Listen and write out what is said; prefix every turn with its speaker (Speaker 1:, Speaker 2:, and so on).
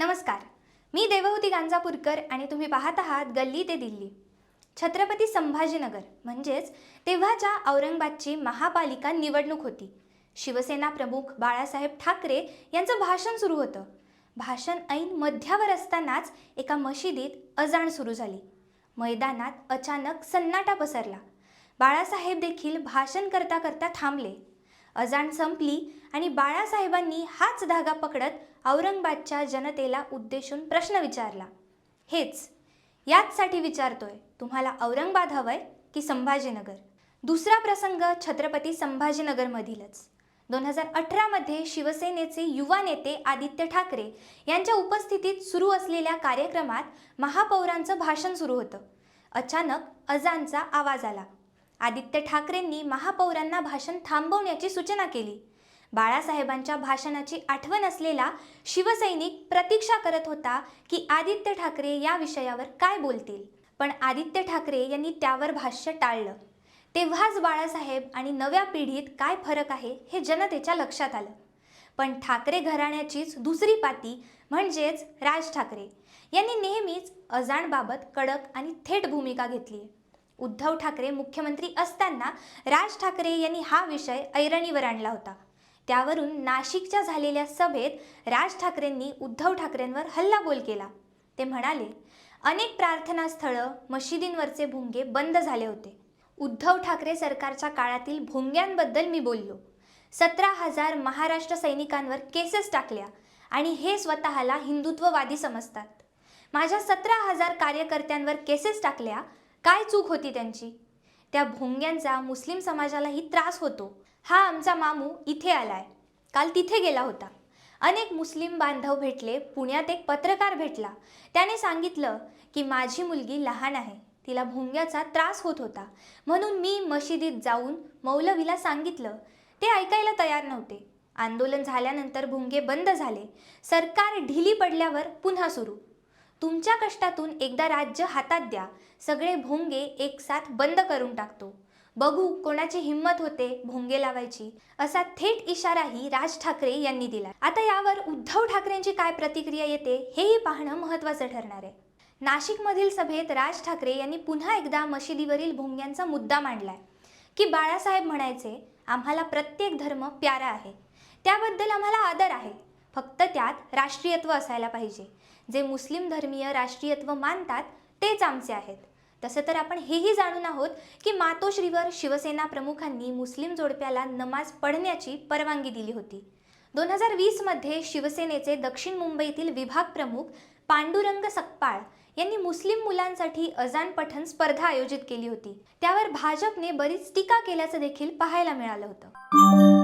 Speaker 1: नमस्कार. मी देवहूती गांजापूरकर आणि तुम्ही पाहत आहात गल्ली ते दिल्ली. छत्रपती संभाजीनगर म्हणजेच तेव्हाच्या औरंगाबादची महापालिका निवडणूक होती. शिवसेना प्रमुख बाळासाहेब ठाकरे यांचं भाषण सुरू होतं. भाषण ऐन मध्यावर असतानाच एका मशिदीत अजाण सुरू झाली. मैदानात अचानक सन्नाटा पसरला. बाळासाहेब देखील भाषण करता करता थांबले. अजाण संपली आणि बाळासाहेबांनी हाच धागा पकडत औरंगाबादच्या जनतेला उद्देशून प्रश्न विचारला. हेच याचसाठी विचारतोय तुम्हाला औरंगाबाद हवंय की संभाजीनगर? दुसरा प्रसंग छत्रपती संभाजीनगरमधीलच. दोन हजार अठरामध्ये शिवसेनेचे युवा नेते आदित्य ठाकरे यांच्या उपस्थितीत सुरू असलेल्या कार्यक्रमात महापौरांचं भाषण सुरू होतं. अचानक अजानचा आवाज आला. आदित्य ठाकरेंनी महापौरांना भाषण थांबवण्याची सूचना केली. बाळासाहेबांच्या भाषणाची आठवण असलेला शिवसैनिक प्रतीक्षा करत होता की आदित्य ठाकरे या विषयावर काय बोलतील. पण आदित्य ठाकरे यांनी त्यावर भाष्य टाळलं. तेव्हाच बाळासाहेब आणि नव्या पिढीत काय फरक आहे हे जनतेच्या लक्षात आलं. पण ठाकरे घराण्याचीच दुसरी पाती म्हणजेच राज ठाकरे यांनी नेहमीच अजाणबाबत कडक आणि थेट भूमिका घेतली आहे उद्धव ठाकरे मुख्यमंत्री असताना राज ठाकरे यांनी हा विषय ऐरणीवर आणला होता. त्यावरून नाशिकच्या झालेल्या सभेत राज ठाकरेंनी उद्धव ठाकरेंवर हल्लाबोल केला. ते म्हणाले अनेक प्रार्थनास्थळं मशिदींवरचे भुंगे बंद झाले होते. उद्धव ठाकरे सरकारच्या काळातील भोंग्यांबद्दल मी बोललो. सतरा हजार महाराष्ट्र सैनिकांवर केसेस टाकल्या आणि हे स्वतःला हिंदुत्ववादी समजतात. माझ्या सतरा हजार कार्यकर्त्यांवर केसेस टाकल्या काय चूक होती त्यांची? त्या भोंग्यांचा मुस्लिम समाजालाही त्रास होतो. हा आमचा मामू इथे आलाय. काल तिथे गेला होता. अनेक मुस्लिम बांधव भेटले पुण्यात एक पत्रकार भेटला. त्याने सांगितलं की माझी मुलगी लहान आहे. तिला भोंग्याचा त्रास होत होता. म्हणून मी मशिदीत जाऊन मौलवीला सांगितलं. ते ऐकायला तयार नव्हते. आंदोलन झाल्यानंतर भोंगे बंद झाले. सरकार ढिली पडल्यावर पुन्हा सुरू. तुमच्या कष्टातून एकदा राज्य हातात द्या. सगळे भोंगे एक साथ बंद करून टाकतो. बघू कोणाची हिंमत होते भोंगे लावायची. असा थेट इशाराही राज ठाकरे यांनी दिला. आता यावर उद्धव ठाकरेंची काय प्रतिक्रिया येते हेही पाहणं महत्त्वाचं ठरणार आहे. नाशिकमधील सभेत राज ठाकरे यांनी पुन्हा एकदा मशिदीवरील भोंग्यांचा मुद्दा मांडलाय. की बाळासाहेब म्हणायचे आम्हाला प्रत्येक धर्म प्यारा आहे. त्याबद्दल आम्हाला आदर आहे. फक्त त्यात राष्ट्रीयत्व असायला पाहिजे. जे मुस्लिम धर्मीय राष्ट्रीयत्व मानतात तेच आमचे आहेत. तसं तर आपण हेही जाणून आहोत की मातोश्रीवर शिवसेना प्रमुखांनी मुस्लिम जोडप्याला नमाज पढण्याची परवानगी दिली होती. दोन हजार वीसमध्ये शिवसेनेचे दक्षिण मुंबईतील विभाग प्रमुख पांडुरंग सकपाळ यांनी मुस्लिम मुलांसाठी अजान पठण स्पर्धा आयोजित केली होती. त्यावर भाजपने बरीच टीका केल्याचं देखील पाहायला मिळालं होतं.